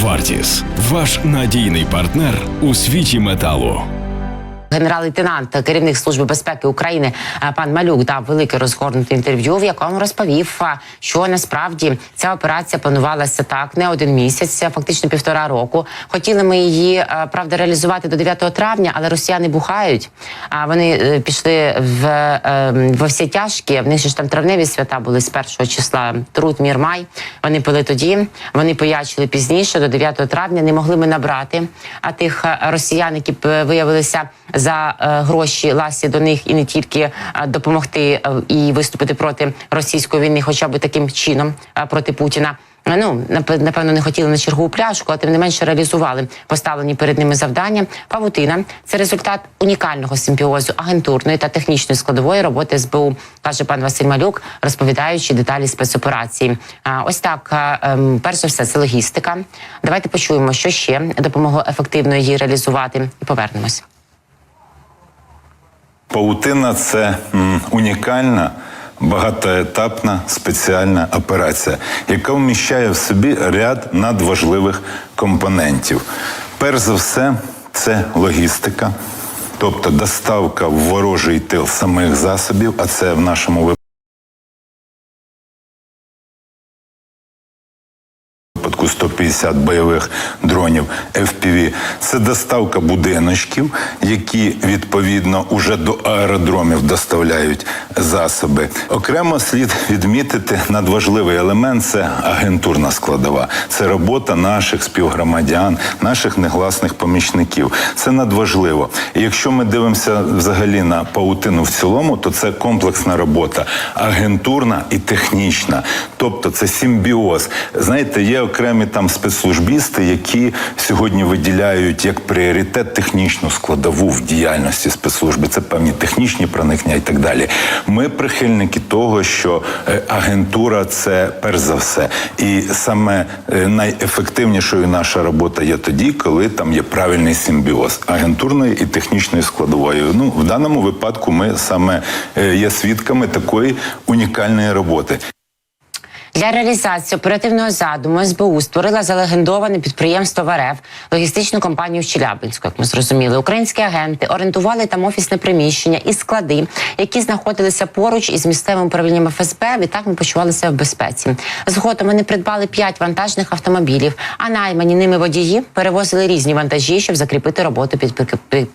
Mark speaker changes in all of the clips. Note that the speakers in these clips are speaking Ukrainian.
Speaker 1: Вартіс ваш надійний партнер у світі металу.
Speaker 2: Генерал-лейтенант, керівник служби безпеки України е, пан Малюк дав велике розгорнуте інтерв'ю, в якому розповів, е, що насправді ця операція планувалася так не один місяць, фактично півтора року. Хотіли ми її е, правда реалізувати до 9 травня, але росіяни бухають. А вони е, пішли в е, во всі тяжкі. В них ж там травневі свята були з першого числа. Труд, мір, май. Вони пили тоді. Вони поячили пізніше до 9 травня. Не могли ми набрати. А тих е, росіян, які е, виявилися за е, гроші ласі до них і не тільки е, допомогти е, і виступити проти російської війни, хоча б таким чином проти Путіна. Ну напе- напевно не хотіли на чергову пляшку, але тим не менше реалізували поставлені перед ними завдання. Павутина це результат унікального симбіозу агентурної та технічної складової роботи СБУ, каже пан Василь Малюк, розповідаючи деталі спецоперації. А, Ось так, ем, перш за все, це логістика. Давайте почуємо, що ще допомогло ефективно її реалізувати, і повернемось.
Speaker 3: Паутина це унікальна багатоетапна спеціальна операція, яка вміщає в собі ряд надважливих компонентів. Перш за все, це логістика, тобто доставка в ворожий тил самих засобів, а це в нашому випадку. Випадку 150 бойових дронів FPV. Це доставка будиночків, які відповідно уже до аеродромів доставляють засоби. Окремо слід відмітити надважливий елемент це агентурна складова. Це робота наших співгромадян, наших негласних помічників. Це надважливо. І якщо ми дивимося взагалі на паутину в цілому, то це комплексна робота, агентурна і технічна. Тобто це симбіоз. Знаєте, є окремі там спецслужбісти, які сьогодні виділяють як пріоритет технічну складову в діяльності спецслужби. Це певні технічні проникнення і так далі. Ми прихильники того, що е, агентура це перш за все, і саме е, найефективнішою наша робота є тоді, коли там є правильний симбіоз агентурної і технічної складової. Ну в даному випадку ми саме е, є свідками такої унікальної роботи.
Speaker 2: Для реалізації оперативного задуму СБУ створила залегендоване підприємство в РФ, логістичну компанію Челябинську, як ми зрозуміли. Українські агенти орендували там офісне приміщення і склади, які знаходилися поруч із місцевим управлінням ФСБ. Відтак ми почувалися в безпеці. Згодом вони придбали п'ять вантажних автомобілів, а наймані ними водії перевозили різні вантажі, щоб закріпити роботу під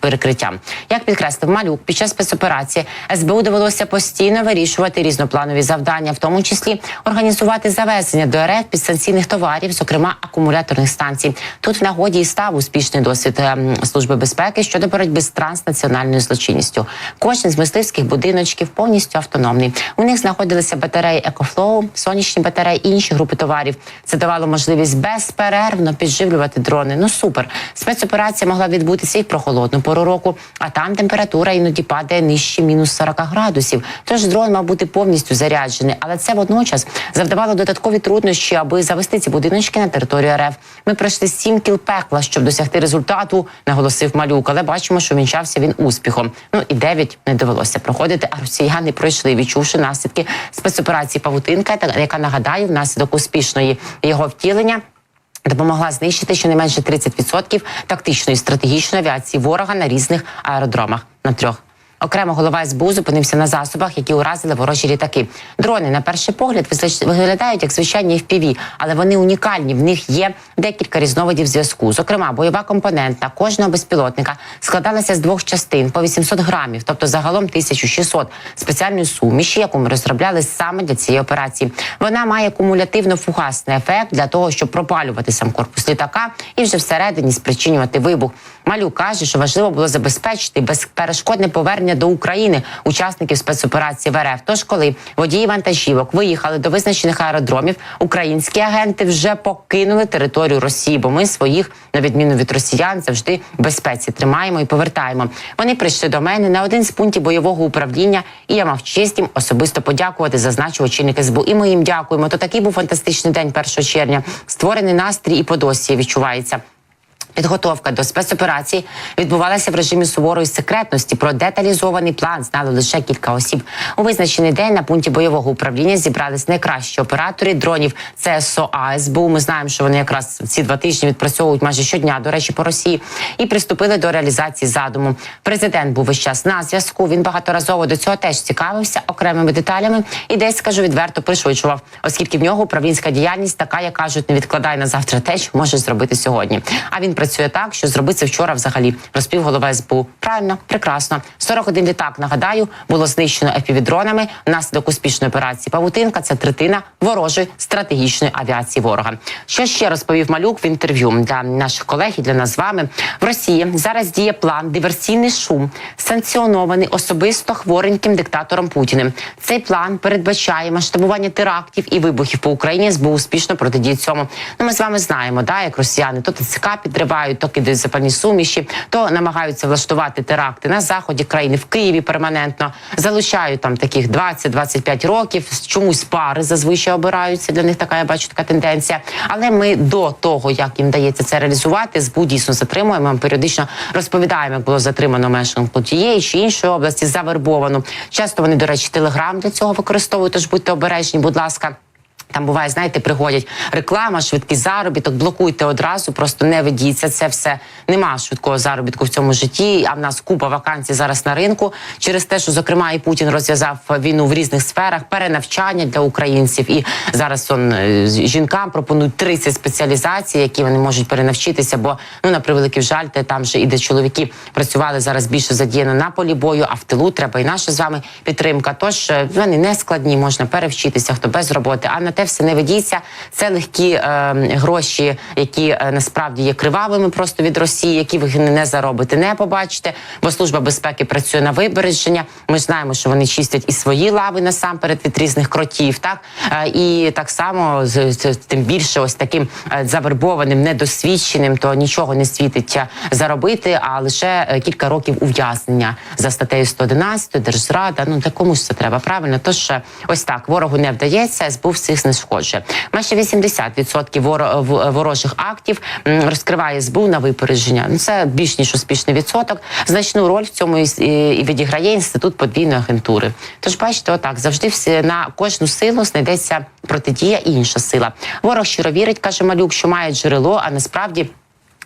Speaker 2: перекриттям. Як підкреслив малюк, під час спецоперації СБУ довелося постійно вирішувати різнопланові завдання, в тому числі організувати завезення до РФ підстанційних товарів, зокрема акумуляторних станцій. Тут в нагоді і став успішний досвід ем, служби безпеки щодо боротьби з транснаціональною злочинністю. Кожен з мисливських будиночків повністю автономний. У них знаходилися батареї Екофлоу, сонячні батареї, і інші групи товарів. Це давало можливість безперервно підживлювати дрони. Ну супер. Спецоперація могла відбутися і в прохолодну пору року, а там температура іноді падає нижче мінус 40 градусів. Тож дрон мав бути повністю заряджений, але це водночас завдавало додаткові труднощі, аби завести ці будиночки на територію РФ. Ми пройшли сім кіл пекла, щоб досягти результату, наголосив малюк. Але бачимо, що вінчався він успіхом. Ну і дев'ять не довелося проходити. А росіяни пройшли, відчувши наслідки спецоперації Павутинка, яка нагадаю, внаслідок успішної його втілення. Допомогла знищити щонайменше 30% тактичної стратегічної авіації ворога на різних аеродромах на трьох. Окремо голова СБУ зупинився на засобах, які уразили ворожі літаки. Дрони на перший погляд виглядають як звичайні FPV, але вони унікальні. В них є декілька різновидів зв'язку. Зокрема, бойова компонентна кожного безпілотника складалася з двох частин по 800 грамів, тобто загалом 1600 спеціальної суміші, яку ми розробляли саме для цієї операції. Вона має кумулятивно-фугасний ефект для того, щоб пропалювати сам корпус літака і вже всередині спричинювати вибух. Малюк каже, що важливо було забезпечити безперешкодне повернення до України учасників спецоперації в РФ. Тож, коли водії вантажівок виїхали до визначених аеродромів, українські агенти вже покинули територію Росії, бо ми своїх, на відміну від росіян, завжди в безпеці тримаємо і повертаємо. Вони прийшли до мене на один з пунктів бойового управління, і я мав честь їм особисто подякувати, зазначив очільник СБУ. І ми їм дякуємо. То такий був фантастичний день 1 червня. Створений настрій і по досі відчувається. Підготовка до спецоперації відбувалася в режимі суворої секретності. Про деталізований план знали лише кілька осіб. У визначений день на пункті бойового управління зібрались найкращі оператори дронів ЦСО АСБУ. Ми знаємо, що вони якраз ці два тижні відпрацьовують майже щодня, до речі, по Росії, і приступили до реалізації задуму. Президент був весь час на зв'язку. Він багаторазово до цього теж цікавився окремими деталями і десь скажу відверто пришвидшував, оскільки в нього управлінська діяльність така, як кажуть, не відкладай на завтра те, що можеш зробити сьогодні. А він працює так, що зробити це вчора взагалі розпів голова СБУ. Правильно, прекрасно. 41 літак, нагадаю, було знищено епівідронами внаслідок успішної операції Павутинка. Це третина ворожої стратегічної авіації ворога. Що ще розповів малюк в інтерв'ю для наших колег і для нас з вами в Росії? Зараз діє план диверсійний шум, санкціонований особисто хвореньким диктатором Путіним. Цей план передбачає масштабування терактів і вибухів по Україні. СБУ успішно протидіє цьому. Ну, ми з вами знаємо, да, як росіяни то ТЦК підривають, то кидають запальні суміші, то намагаються влаштувати теракти на заході країни в Києві перманентно. Залучають там таких 20-25 років. Чомусь пари зазвичай обираються. Для них така я бачу така тенденція. Але ми до того, як їм дається це реалізувати, СБУ дійсно затримуємо. Періодично розповідаємо, як було затримано мешканку тієї чи іншої області, завербовано. Часто вони, до речі, телеграм для цього використовують. Тож будьте обережні, будь ласка. Там буває, знаєте, приходять реклама, швидкий заробіток, блокуйте одразу, просто не ведіться. Це все нема швидкого заробітку в цьому житті. А в нас купа вакансій зараз на ринку через те, що зокрема і Путін розв'язав війну в різних сферах, перенавчання для українців. І зараз он е, жінкам пропонують 30 спеціалізацій, які вони можуть перенавчитися. Бо ну на превеликий жаль, те там же і де чоловіки працювали зараз більше задіяно на полі бою, а в тилу треба і наша з вами підтримка. Тож е, вони не складні, можна перевчитися, хто без роботи. А на те все не ведіться. Це легкі е, гроші, які е, насправді є кривавими просто від Росії, які ви не заробите, не побачите. Бо служба безпеки працює на вибереження. Ми знаємо, що вони чистять і свої лави насамперед від різних кротів. Так е, і так само з, з тим більше, ось таким е, завербованим, недосвідченим, то нічого не світить е, заробити, а лише е, кілька років ув'язнення за статтею 111, держзрада. Ну та кому ж це треба правильно? Тож е, ось так ворогу не вдається, СБУ всіх знешкоджує. Майже 80% воро- ворожих актів розкриває СБУ на випередження. Ну це більш ніж успішний відсоток. Значну роль в цьому і відіграє інститут подвійної агентури. Тож бачите, отак завжди всі на кожну силу знайдеться протидія і інша сила. Ворог щиро вірить, каже Малюк, що має джерело, а насправді.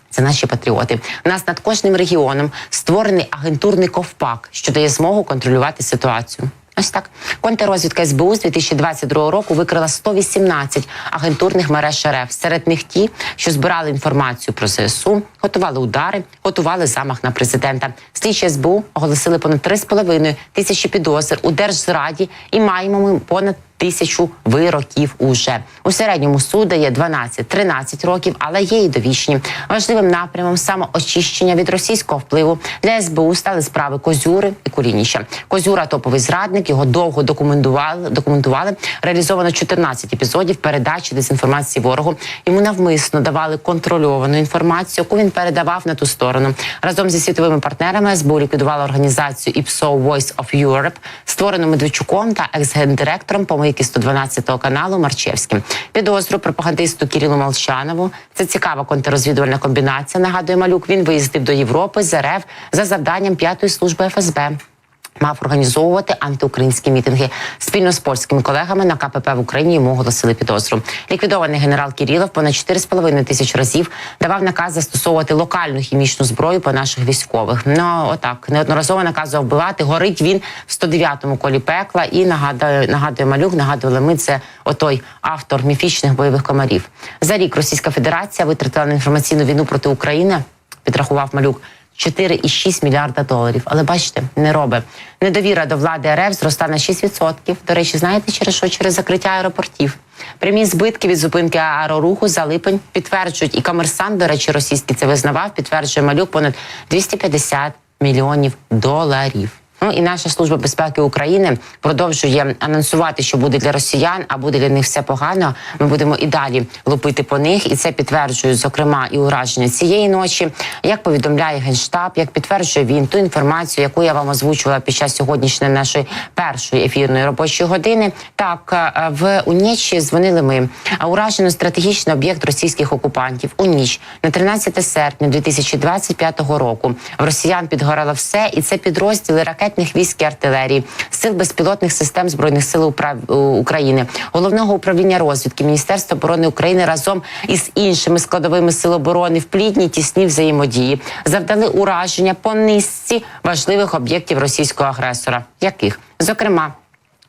Speaker 2: Це наші патріоти. У нас над кожним регіоном створений агентурний ковпак, що дає змогу контролювати ситуацію. Ось так. Контррозвідка СБУ з 2022 року викрила 118 агентурних мереж РФ. Серед них ті, що збирали інформацію про ЗСУ, готували удари, готували замах на президента. Слідчі СБУ оголосили понад 3,5 тисячі підозр у держзраді і маємо ми понад тисячу вироків уже. У середньому суд дає 12-13 років, але є і довічні. Важливим напрямом самоочищення від російського впливу для СБУ стали справи Козюри і Кулініча. Козюра топовий зрадник, його довго документували, документували. Реалізовано 14 епізодів передачі дезінформації ворогу. Йому навмисно давали контрольовану інформацію, яку він передавав на ту сторону. Разом зі світовими партнерами СБУ ліквідувала організацію IPSO Voice of Europe, створену Медведчуком та екс-гендиректором помийки 112 каналу Марчевським. Підозру пропагандисту Кірілу Молчанову. Це цікава контррозвідувальна комбінація. Нагадує малюк. Він виїздив до Європи з РФ за завданням п'ятої служби ФСБ. Мав організовувати антиукраїнські мітинги спільно з польськими колегами на КПП в Україні. Йому оголосили підозру. Ліквідований генерал Кірілов понад 4,5 тисяч разів давав наказ застосовувати локальну хімічну зброю по наших військових. Ну отак неодноразово наказував вбивати. Горить він в 109-му колі пекла. І нагадує, нагадує малюк. Нагадували ми це отой автор міфічних бойових комарів. За рік Російська Федерація витратила на інформаційну війну проти України. Підрахував малюк. 4,6 мільярда доларів. Але бачите, не робить. Недовіра до влади РФ зросла на 6%. До речі, знаєте через що? Через закриття аеропортів. Прямі збитки від зупинки аероруху за липень підтверджують і комерсант, до речі, російський це визнавав, підтверджує малюк понад 250 мільйонів доларів. Ну і наша служба безпеки України продовжує анонсувати, що буде для росіян, а буде для них все погано. Ми будемо і далі лупити по них, і це підтверджує зокрема і ураження цієї ночі. Як повідомляє генштаб, як підтверджує він ту інформацію, яку я вам озвучувала під час сьогоднішньої нашої першої ефірної робочої години. Так е, в унічі дзвонили ми. А уражено стратегічний об'єкт російських окупантів у ніч на 13 серпня 2025 року. В росіян підгорало все, і це підрозділи ракетних військ і артилерії, сил безпілотних систем збройних сил України, головного управління розвідки Міністерства оборони України разом із іншими складовими сил оборони в плідній тісній взаємодії завдали ураження по низці важливих об'єктів російського агресора, яких зокрема.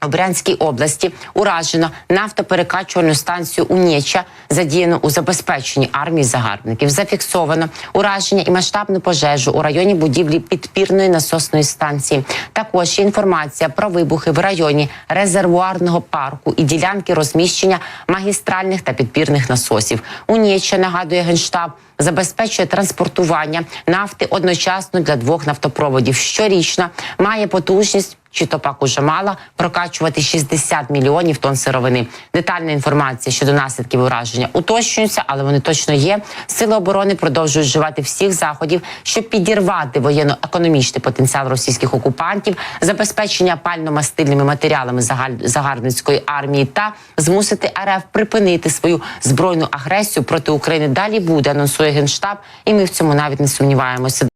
Speaker 2: У Брянській області уражено нафтоперекачувальну станцію Унєча, задіяну у забезпеченні армії загарбників. Зафіксовано ураження і масштабну пожежу у районі будівлі підпірної насосної станції. Також є інформація про вибухи в районі резервуарного парку і ділянки розміщення магістральних та підпірних насосів. Унєча нагадує генштаб. Забезпечує транспортування нафти одночасно для двох нафтопроводів. Щорічно має потужність чи то пак уже мала прокачувати 60 мільйонів тонн сировини. Детальна інформація щодо наслідків ураження уточнюється, але вони точно є. Сили оборони продовжують вживати всіх заходів, щоб підірвати воєнно-економічний потенціал російських окупантів, забезпечення пально-мастильними матеріалами загарбницької армії та змусити РФ припинити свою збройну агресію проти України. Далі буде анонсує генштаб, і ми в цьому навіть не сумніваємося.